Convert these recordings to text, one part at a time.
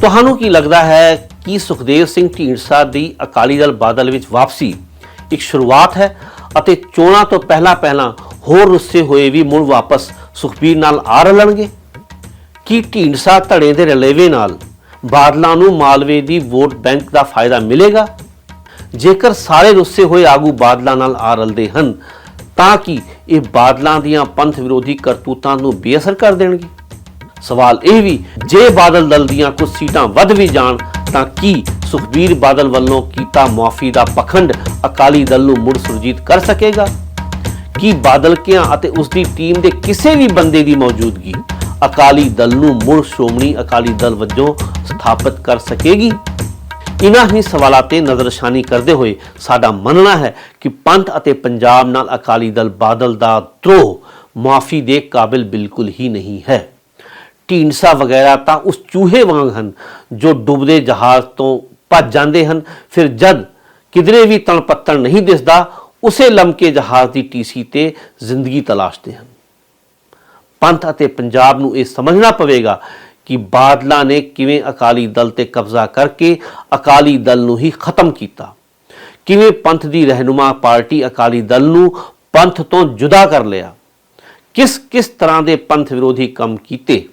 ਤੁਹਾਨੂੰ ਕੀ ਲੱਗਦਾ ਹੈ ਕਿ ਸੁਖਦੇਵ ਸਿੰਘ ਢੀਂਡਸਾ ਦੀ ਅਕਾਲੀ ਦਲ ਬਾਦਲ ਵਿੱਚ ਵਾਪਸੀ ਇੱਕ ਸ਼ੁਰੂਆਤ ਹੈ ਅਤੇ ਚੋਣਾਂ ਤੋਂ ਪਹਿਲਾਂ ਪਹਿਲਾਂ ਹੋਰ ਰੁੱਸੇ ਹੋਏ ਵੀ ਮੁੜ ਵਾਪਸ ਸੁਖਬੀਰ ਨਾਲ ਆ ਰਲਣਗੇ? ਕੀ ਢੀਂਡਸਾ ਧੜੇ ਦੇ ਰਲੇਵੇ ਨਾਲ ਬਾਦਲਾਂ ਨੂੰ ਮਾਲਵੇ ਦੀ ਵੋਟ ਬੈਂਕ ਦਾ ਫਾਇਦਾ ਮਿਲੇਗਾ? ਜੇਕਰ ਸਾਰੇ ਰੁੱਸੇ ਹੋਏ ਆਗੂ ਬਾਦਲਾਂ ਨਾਲ ਆ ਰਲਦੇ ਹਨ, ਤਾਂ ਕਿ ਇਹ ਬਾਦਲਾਂ ਦੀਆਂ ਪੰਥ ਵਿਰੋਧੀ ਕਰਤੂਤਾਂ ਨੂੰ ਬੇਅਸਰ ਕਰ ਦੇਣਗੇ? ਸਵਾਲ ਇਹ ਵੀ, ਜੇ ਬਾਦਲ ਦਲ ਦੀਆਂ ਕੁਝ ਸੀਟਾਂ ਵੱਧ ਵੀ ਜਾਣ, ਤਾਂ ਕੀ ਸੁਖਬੀਰ ਬਾਦਲ ਵੱਲੋਂ ਕੀਤਾ ਮੁਆਫੀ ਦਾ ਪਖੰਡ ਅਕਾਲੀ ਦਲ ਨੂੰ ਮੁੜ ਸੁਰਜੀਤ ਕਰ ਸਕੇਗਾ? ਕੀ ਬਾਦਲ ਕਿਆਂ ਅਤੇ ਉਸ ਦੀ ਟੀਮ ਦੇ ਕਿਸੇ ਵੀ ਬੰਦੇ ਦੀ ਮੌਜੂਦਗੀ ਅਕਾਲੀ ਦਲ ਨੂੰ ਮੁੜ ਸ਼੍ਰੋਮਣੀ ਅਕਾਲੀ ਦਲ ਵਜੋਂ ਸਥਾਪਿਤ ਕਰ ਸਕੇਗੀ? ਇਨ੍ਹਾਂ ਹੀ ਸਵਾਲਾਂ ਤੇ ਨਜ਼ਰਸ਼ਾਨੀ ਕਰਦੇ ਹੋਏ ਸਾਡਾ ਮੰਨਣਾ ਹੈ ਕਿ ਪੰਥ ਅਤੇ ਪੰਜਾਬ ਨਾਲ ਅਕਾਲੀ ਦਲ ਬਾਦਲ ਦਾ ਧਰੋਹ ਮਾਫੀ ਦੇ ਕਾਬਿਲ ਬਿਲਕੁਲ ਹੀ ਨਹੀਂ ਹੈ। ਢੀਂਡਸਾ ਵਗੈਰਾ ਤਾਂ ਉਸ ਚੂਹੇ ਵਾਂਗ ਹਨ, ਜੋ ਡੁੱਬਦੇ ਜਹਾਜ਼ ਤੋਂ ਭੱਜ ਜਾਂਦੇ ਹਨ। ਫਿਰ ਜਦ ਕਿਧਰੇ ਵੀ ਤਣਪੱਤਣ ਨਹੀਂ ਦਿਸਦਾ, ਉਸੇ ਲਮਕੇ ਜਹਾਜ਼ ਦੀ ਟੀਸੀ ਤੇ ਜ਼ਿੰਦਗੀ ਤਲਾਸ਼ਦੇ ਹਨ। ਪੰਥ ਅਤੇ ਪੰਜਾਬ ਨੂੰ ਇਹ ਸਮਝਣਾ ਪਵੇਗਾ ਕਿ ਬਾਦਲਾਂ ਨੇ ਕਿਵੇਂ ਅਕਾਲੀ ਦਲ ਤੇ ਕਬਜ਼ਾ ਕਰਕੇ ਅਕਾਲੀ ਦਲ ਨੂੰ ਹੀ ਖਤਮ ਕੀਤਾ। ਕਿਵੇਂ ਪੰਥ ਦੀ ਰਹਿਨੁਮਾ ਪਾਰਟੀ ਅਕਾਲੀ ਦਲ ਨੂੰ ਪੰਥ ਤੋਂ ਜੁਦਾ ਕਰ ਲਿਆ। ਕਿਸ ਕਿਸ ਤਰ੍ਹਾਂ ਦੇ ਪੰਥ ਵਿਰੋਧੀ ਕੰਮ ਕੀਤੇ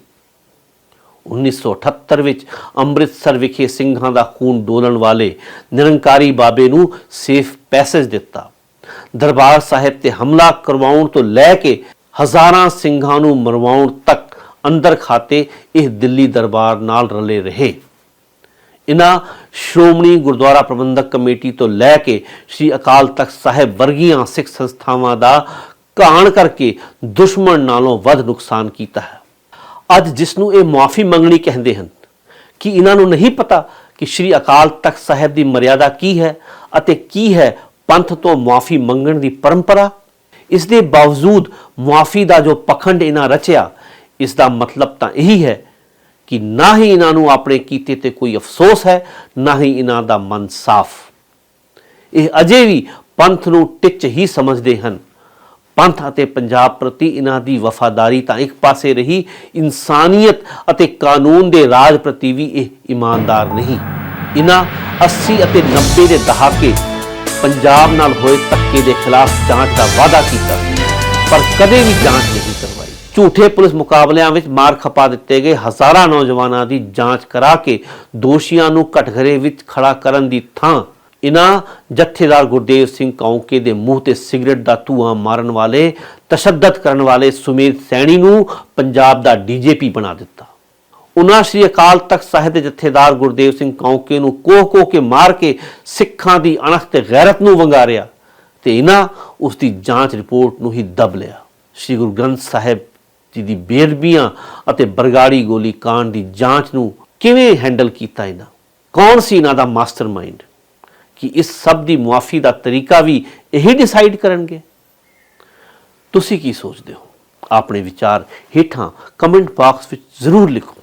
1978 ਵਿੱਚ ਅੰਮ੍ਰਿਤਸਰ ਵਿਖੇ ਸਿੰਘਾਂ ਦਾ ਖੂਨ ਡੋਲਣ ਵਾਲੇ ਨਿਰੰਕਾਰੀ ਬਾਬੇ ਨੂੰ ਸੇਫ ਪੈਸੇਜ ਦਿੱਤਾ। ਦਰਬਾਰ ਸਾਹਿਬ ਤੇ ਹਮਲਾ ਕਰਵਾਉਣ ਤੋਂ ਲੈ ਕੇ ਹਜ਼ਾਰਾਂ ਸਿੰਘਾਂ ਨੂੰ ਮਰਵਾਉਣ ਤੱਕ ਅੰਦਰ ਖਾਤੇ ਇਹ ਦਿੱਲੀ ਦਰਬਾਰ ਨਾਲ ਰਲੇ ਰਹੇ। ਇਨ੍ਹਾਂ ਸ਼੍ਰੋਮਣੀ ਗੁਰਦੁਆਰਾ ਪ੍ਰਬੰਧਕ ਕਮੇਟੀ ਤੋਂ ਲੈ ਕੇ ਸ੍ਰੀ ਅਕਾਲ ਤਖਤ ਸਾਹਿਬ ਵਰਗੀਆਂ ਸਿੱਖ ਸੰਸਥਾਵਾਂ ਦਾ ਘਾਣ ਕਰਕੇ ਦੁਸ਼ਮਣ ਨਾਲੋਂ ਵੱਧ ਨੁਕਸਾਨ ਕੀਤਾ ਹੈ। ਅੱਜ ਜਿਸ ਨੂੰ ਇਹ ਮਾਫੀ ਮੰਗਣੀ ਕਹਿੰਦੇ ਹਨ, ਕਿ ਇਹਨਾਂ ਨੂੰ ਨਹੀਂ ਪਤਾ ਕਿ ਸ੍ਰੀ ਅਕਾਲ ਤਖਤ ਸਾਹਿਬ ਦੀ ਮਰਿਆਦਾ ਕੀ ਹੈ ਅਤੇ ਕੀ ਹੈ ਪੰਥ ਤੋਂ ਮਾਫੀ ਮੰਗਣ ਦੀ ਪਰੰਪਰਾ? ਇਸ ਦੇ ਬਾਵਜੂਦ ਮਾਫੀ ਦਾ ਜੋ ਪਖੰਡ ਇਹਨਾਂ ਰਚਿਆ, ਇਸ ਦਾ ਮਤਲਬ ਤਾਂ ਇਹੀ ਹੈ ਕਿ ਨਾ ਹੀ ਇਹਨਾਂ ਨੂੰ ਆਪਣੇ ਕੀਤੇ ਤੇ ਕੋਈ ਅਫਸੋਸ ਹੈ, ਨਾ ਹੀ ਇਹਨਾਂ ਦਾ ਮਨ ਸਾਫ਼। ਇਹ ਅਜੇ ਵੀ ਪੰਥ ਨੂੰ ਟਿੱਚ ਹੀ ਸਮਝਦੇ ਹਨ। ਪੰਥ ਅਤੇ ਪੰਜਾਬ ਪ੍ਰਤੀ ਇਹਨਾਂ ਦੀ ਵਫਾਦਾਰੀ ਤਾਂ ਇੱਕ ਪਾਸੇ ਰਹੀ, ਇਨਸਾਨੀਅਤ ਅਤੇ ਕਾਨੂੰਨ ਦੇ ਰਾਜ ਪ੍ਰਤੀ ਵੀ ਇਹ ਇਮਾਨਦਾਰ ਨਹੀਂ। ਇਹਨਾਂ 80 ਅਤੇ 90 ਦੇ ਦਹਾਕੇ ਪੰਜਾਬ ਨਾਲ ਹੋਏ ਧੱਕੇ ਦੇ ਖਿਲਾਫ ਜਾਂਚ ਦਾ ਵਾਅਦਾ ਕੀਤਾ ਪਰ ਕਦੇ ਵੀ ਜਾਂਚ ਨਹੀਂ ਕਰਵਾਈ। ਝੂਠੇ ਪੁਲਿਸ ਮੁਕਾਬਲਿਆਂ ਵਿੱਚ ਮਾਰ ਖਪਾ ਦਿੱਤੇ ਗਏ ਹਜ਼ਾਰਾਂ ਨੌਜਵਾਨਾਂ ਦੀ ਜਾਂਚ ਕਰਾ ਕੇ ਦੋਸ਼ੀਆਂ ਨੂੰ ਕਟਘਰੇ ਵਿੱਚ ਖੜਾ ਕਰਨ ਦੀ ਥਾਂ ਇਨ੍ਹਾਂ ਜਥੇਦਾਰ ਗੁਰਦੇਵ ਸਿੰਘ ਕੌਂਕੇ ਦੇ ਮੂੰਹ ਤੇ ਸਿਗਰਟ ਦਾ ਧੂਆਂ ਮਾਰਨ ਵਾਲੇ, ਤਸ਼ੱਦਦ ਕਰਨ ਵਾਲੇ ਸੁਮੀਰ ਸੈਣੀ ਨੂੰ ਪੰਜਾਬ ਦਾ ਡੀਜੀਪੀ ਬਣਾ ਦਿੱਤਾ। ਉਹਨਾਂ ਸ੍ਰੀ ਅਕਾਲ ਤਖਤ ਸਾਹਿਬ ਦੇ ਜਥੇਦਾਰ ਗੁਰਦੇਵ ਸਿੰਘ ਕੌਂਕੇ ਨੂੰ ਕੋਹ-ਕੋਹ ਕੇ ਮਾਰ ਕੇ ਸਿੱਖਾਂ ਦੀ ਅਣਖ ਤੇ ਗੈਰਤ ਨੂੰ ਵੰਗਾਰਿਆ ਤੇ ਇਹਨਾਂ ਉਸ ਦੀ ਜਾਂਚ ਰਿਪੋਰਟ ਨੂੰ ਹੀ ਦਬ ਲਿਆ। ਸ੍ਰੀ ਗੁਰੂ ਗ੍ਰੰਥ ਸਾਹਿਬ ਜੀ ਦੀ ਬੇਅਦਬੀਆਂ ਅਤੇ ਬਰਗਾੜੀ ਗੋਲੀ ਕਾਂਡ ਦੀ ਜਾਂਚ ਨੂੰ ਕਿਵੇਂ ਹੈਂਡਲ ਕੀਤਾ ਇਹਨਾਂ ਕੌਣ ਸੀ ਇਹਨਾਂ ਦਾ ਮਾਸਟਰਮਾਈਂਡ? ਕਿ ਇਸ ਸਭ ਦੀ ਮੁਆਫੀ ਦਾ ਤਰੀਕਾ ਵੀ ਇਹੀ ਡਿਸਾਈਡ ਕਰਨਗੇ। ਤੁਸੀਂ ਕੀ ਸੋਚਦੇ ਹੋ? ਆਪਣੇ ਵਿਚਾਰ ਹੇਠਾਂ ਕਮੈਂਟ ਬਾਕਸ ਵਿੱਚ ਜ਼ਰੂਰ ਲਿਖੋ।